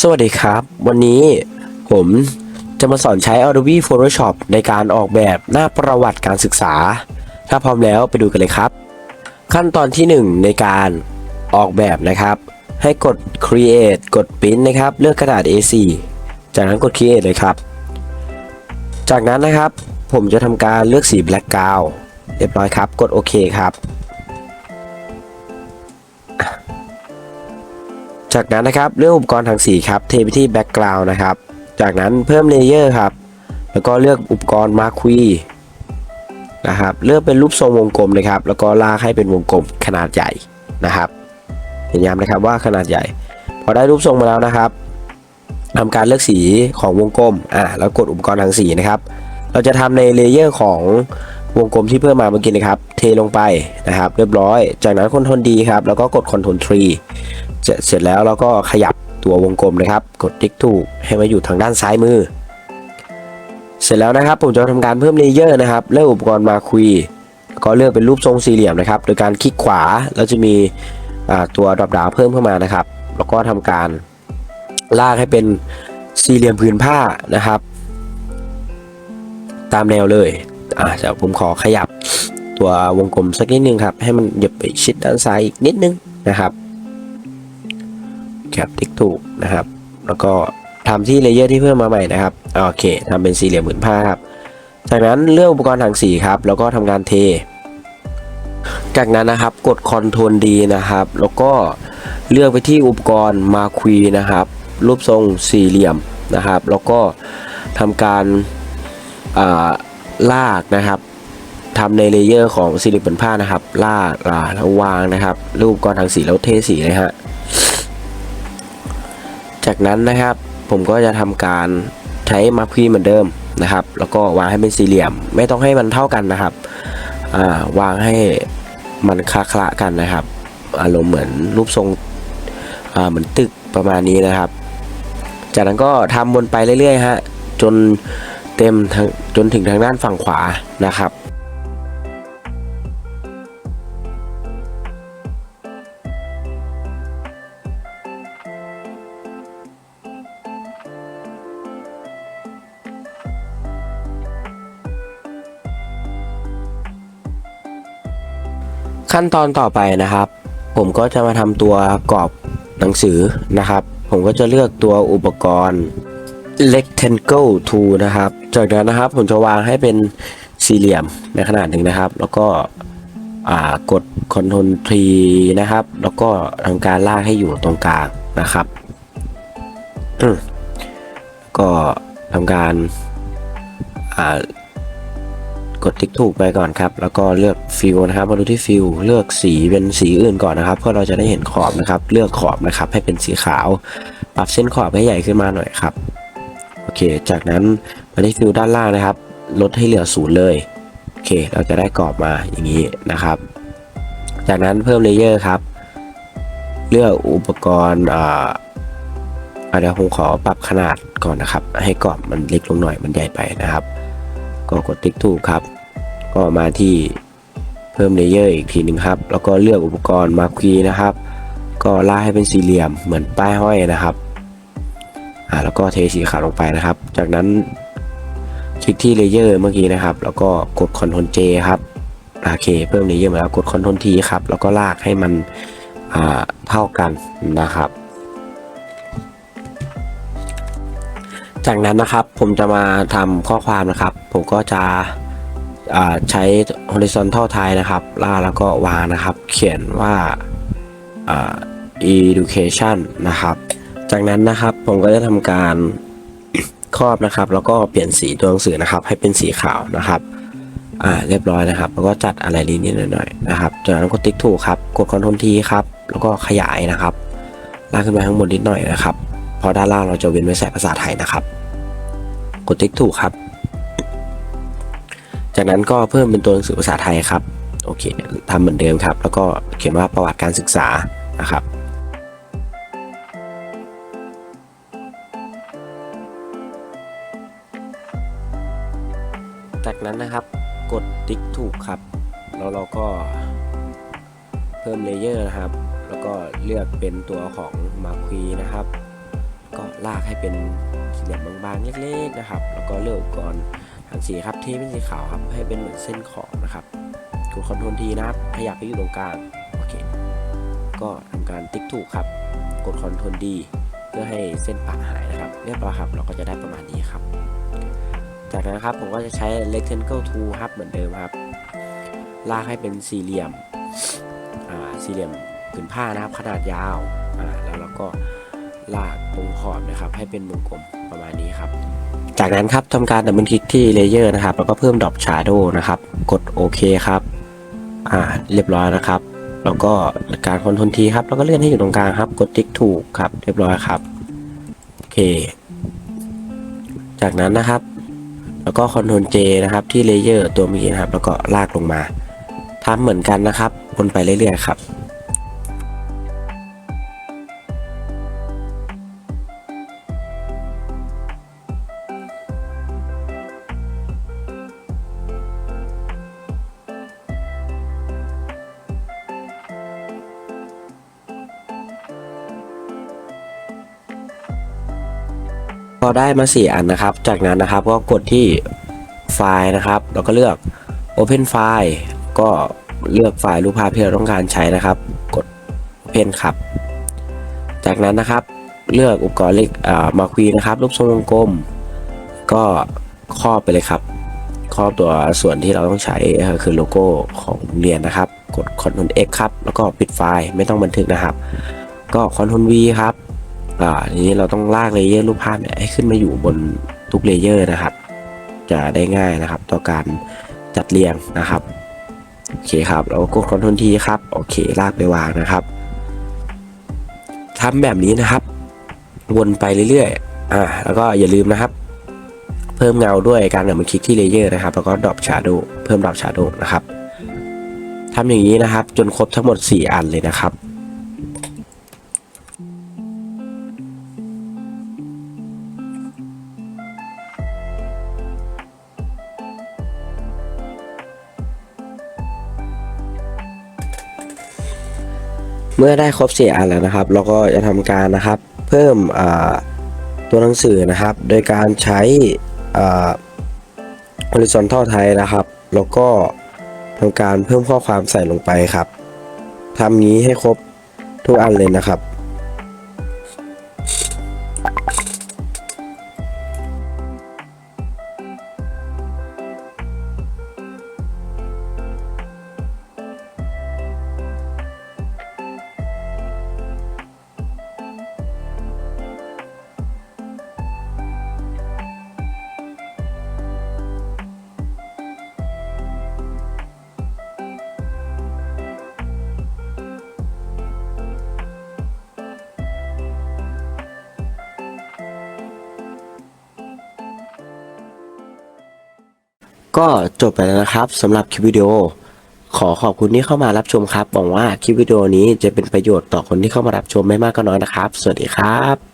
สวัสดีครับ วันนี้ผมจะมาสอนใช้ Adobe Photoshop ในการออกแบบหน้าประวัติการศึกษา ถ้าพร้อมแล้วไปดูกันเลยครับ ขั้นตอนที่ 1 ในการออกแบบนะครับ ให้กด create กด print นะครับ เลือกกระดาษ A4 จากนั้นกด create เลยครับ จากนั้นนะครับผมจะทำการเลือกสี background เรียบร้อยครับ กดโอเคครับ จากนั้นนะครับเลือกอุปกรณ์ทางสีครับเทไปที่ background นะครับ จากนั้นเพิ่มเลเยอร์ครับ แล้วก็เลือกอุปกรณ์มาคุยนะครับ เลือกเป็นรูปทรงวงกลมเลยครับ แล้วก็ลากให้เป็นวงกลมขนาดใหญ่นะครับเห็นย้ำนะครับว่าขนาดใหญ่ พอได้รูปทรงมาแล้วนะครับทำการเลือกสีของวงกลมอ่าแล้วกดอุปกรณ์ทางสีนะครับ เราจะทำในเลเยอร์ของ วงกลมที่เพิ่มมาเมื่อกี้นะครับ เทลงไปนะครับ เรียบร้อย จากนั้นคอนโทรลดีครับ แล้วก็กดคอนโทรลทรีเสร็จแล้วเราก็ขยับตัววงกลมนะครับ กดติ๊กถูกให้มาอยู่ทางด้านซ้ายมือ เสร็จแล้วนะครับ ผมจะทำการเพิ่มเลเยอร์นะครับ เลือกอุปกรณ์มาคุย ก็เลือกเป็นรูปทรงสี่เหลี่ยมนะครับ โดยการคลิกขวาแล้วจะมีตัวดรอปดาวเพิ่มเข้ามานะครับ แล้วก็ทำการลากให้เป็นสี่เหลี่ยมผืนผ้านะครับ ตามแนวเลย อ่าเดี๋ยวผมขอขยับตัววงกลมสักนิดนึงครับ ให้มันหยียบไปชิดด้านซ้ายอีกนิดนึงนะครับแคปติ๊กถูกนะครับ แล้วก็ทำที่เลเยอร์ที่เพิ่มมาใหม่นะครับโอเคทำเป็นสี่เหลี่ยมผืนผ้าครับจากนั้นเลือกอุปกรณ์ทางสีครับ แล้วก็ทำการเท จากนั้นนะครับกด Ctrl D นะครับ แล้วก็เลือกไปที่อุปกรณ์มาคุยนะครับ รูปทรงสี่เหลี่ยมนะครับ แล้วก็ทำการอ่า ลากนะครับทำในเลเยอร์ของสี่เหลี่ยมผืนผ้านะครับ ลากลาแล้ววางนะครับ รูปกรณ์ทางสีแล้วเทสีเลยฮะจากนั้นนะครับผมก็จะทำการใช้มาร์คีเหมือนเดิมนะครับ แล้วก็วางให้เป็นสี่เหลี่ยม ไม่ต้องให้มันเท่ากันนะครับาวางให้มันคละคละกันนะครับ อารมณ์เหมือนรูปทรงเหมือนตึกประมาณนี้นะครับ จากนั้นก็ทำวนไปเรื่อยๆฮะจน เต็มทางจนถึงทางด้านฝั่งขวานะครับ ขั้นตอนต่อไปนะครับ ผมก็จะมาทำตัวกรอบหนังสือนะครับ ผมก็จะเลือกตัวอุปกรณ์ rectangle tool นะครับ จากนั้นนะครับผมจะวางให้เป็นสี่เหลี่ยมในขนาดหนึ่งนะครับ แล้วก็อ่ากด Ctrl T นะครับ แล้วก็ทำการลากให้อยู่ตรงกลางนะครับก็ทำการกดติ๊กถูกไปก่อนครับ แล้วก็เลือกฟิลนะครับ มาดูที่ฟิลเลือกสีเป็นสีอื่นก่อนนะครับ เพื่อเราจะได้เห็นขอบนะครับ เลือกขอบนะครับ ให้เป็นสีขาว ปรับเส้นขอบให้ใหญ่ขึ้นมาหน่อยครับ โอเค จากนั้นมาที่ฟิลด้านล่างนะครับ ลดให้เหลือศูนย์เลย โอเค เราจะได้กรอบมาอย่างนี้นะครับ จากนั้นเพิ่มเลเยอร์ครับ เลือกอุปกรณ์อ่าเดี๋ยวผมขอปรับขนาดก่อนนะครับ ให้กรอบมันเล็กลงหน่อยมันใหญ่ไปนะครับ ก็กดติ๊กถูกครับ ก็มาที่เพิ่มเลเยอร์อีกทีหนึ่งครับ แล้วก็เลือกอุปกรณ์มาคีนะครับ ก็ลาให้เป็นสี่เหลี่ยมเหมือนป้ายห้อยนะครับ อ่าแล้วก็เทสีขาวลงไปนะครับ จากนั้นคลิกที่เลเยอร์เมื่อกี้นะครับ แล้วก็กด Ctrl J ครับโอเค เพิ่มเลเยอร์มาแล้วกด Ctrl T ครับ แล้วก็ลากให้มันเท่ากันนะครับ จากนั้นนะครับผมจะมาทำข้อความนะครับ ผมก็จะใช้ horizontal type นะครับล่ากแล้วก็วางนะครับ เขียนว่า education นะครับ จากนั้นนะครับผมก็จะทำการครอบนะครับ แล้วก็เปลี่ยนสีตัวหนังสือนะครับ ให้เป็นสีขาวนะครับอ่าเรียบร้อยนะครับ แล้วก็จัดอะไรนิดหน่อยๆนะครับจากนั้นกดติ๊กถูกครับ กด Ctrl T ครับ แล้วก็ขยายนะครับลากขึ้นมาข้างบนนิดหน่อยนะครับเพราะด้านล่างเราจะเว้นไว้ใส่ภาษาไทยนะครับ กดติ๊กถูกครับ จากนั้นก็เพิ่มเป็นตัวหนังสือภาษาไทยครับโอเคทำเหมือนเดิมครับ แล้วก็เขียนว่าประวัติการศึกษานะครับ จากนั้นนะครับ กดติ๊กถูกครับ แล้วเราก็เพิ่มเลเยอร์นะครับ แล้วก็เลือกเป็นตัวของมาควีนะครับ ก็ลากให้เป็นสี่เหลี่ยมบางๆเล็กๆนะครับ แล้วก็เลือกอุปกรณ์ทางสีครับเทเป็นสีขาวครับให้เป็นเหมือนเส้นขอบนะครับกดคอนโทรลทีนะครับขยับให้อยู่ตรงกลางโอเคก็ทำการติ๊กถูกครับ กดคอนโทรลดีเพื่อให้เส้นปะหายนะครับ เรียบร้อยครับ เราก็จะได้ประมาณนี้ครับ จากนั้นครับผมก็จะใช้ rectangle tool ครับเหมือนเดิมครับ ลากให้เป็นสี่เหลี่ยมสี่เหลี่ยมผืนผ้านะครับ ขนาดยาวแล้วเราก็ลากตรงขอบนะครับ ให้เป็นวงกลมประมาณนี้ครับ จากนั้นครับทำการดับเบิลคลิกที่เลเยอร์นะครับ แล้วก็เพิ่มด o อ shadow นะครับ กดโอเคครับ อ่าเรียบร้อยนะครับ แล้วก็การคอนโทรลทีครับ แล้วก็เลื่อนให้อยู่ตรงกลางครับ กดติ๊กถูกครับ เรียบร้อยครับ โอเค จากนั้นนะครับ แล้วก็คอนโทรล J นะครับที่เลเยอร์ตัวเมื่อกี้นะครับ แล้วก็ลากลงมาทำเหมือนกันนะครับวนไปเรื่อยๆครับ อได้มา 4 อันนะครับ จากนั้นนะครับก็กดที่ไฟล์นะครับ แล้วก็เลือก Open File ก็เลือกไฟล์รูปภาพที่เราต้องการใช้นะครับ กด Open ครับ จากนั้นนะครับเลือกอุปกรณ์เล็กมาควีนะครับรูปทรงวงกลม ก็ครอบไปเลยครับ ครอบตัวส่วนที่เราต้องใช้คือโลโก้ของโรงเรียนนะครับ กด Ctrl X ครับ แล้วก็ปิดไฟล์ไม่ต้องบันทึกนะครับ ก็ Ctrl V ครับ อ่าทีนี้เราต้องลากเลเยอร์รูปภาพเนี่ยให้ขึ้นมาอยู่บนทุกเลเยอร์นะครับ จะได้ง่ายนะครับ ต่อการจัดเรียงนะครับโอเคครับเราก็คอนโทรลทีครับโอเคลากไปวางนะครับทำแบบนี้นะครับ วนไปเรื่อยๆอ่าแล้วก็อย่าลืมนะครับ เพิ่มเงาด้วยการกดมาคลิกที่เลเยอร์นะครับ แล้วก็ดรอปชาร์โดเพิ่มดรอปชาร์โดนะครับทำอย่างนี้นะครับ จนครบทั้งหมด 4 อันเลยนะครับ เมื่อได้ครบ4อันแล้วนะครับ เราก็จะทำการนะครับ เพิ่มตัวหนังสือนะครับ โดยการใช้ horizontal type นะครับ แล้วก็ทำการเพิ่มข้อความใส่ลงไปครับทำนี้ให้ครบทุกอันเลยนะครับ ก็จบไปแล้วนะครับสำหรับคลิปวิดีโอ ขอขอบคุณที่เข้ามารับชมครับหวังว่าคลิปวิดีโอนี้จะเป็นประโยชน์ต่อคนที่เข้ามารับชมไม่มากก็น้อยนะครับ สวัสดีครับ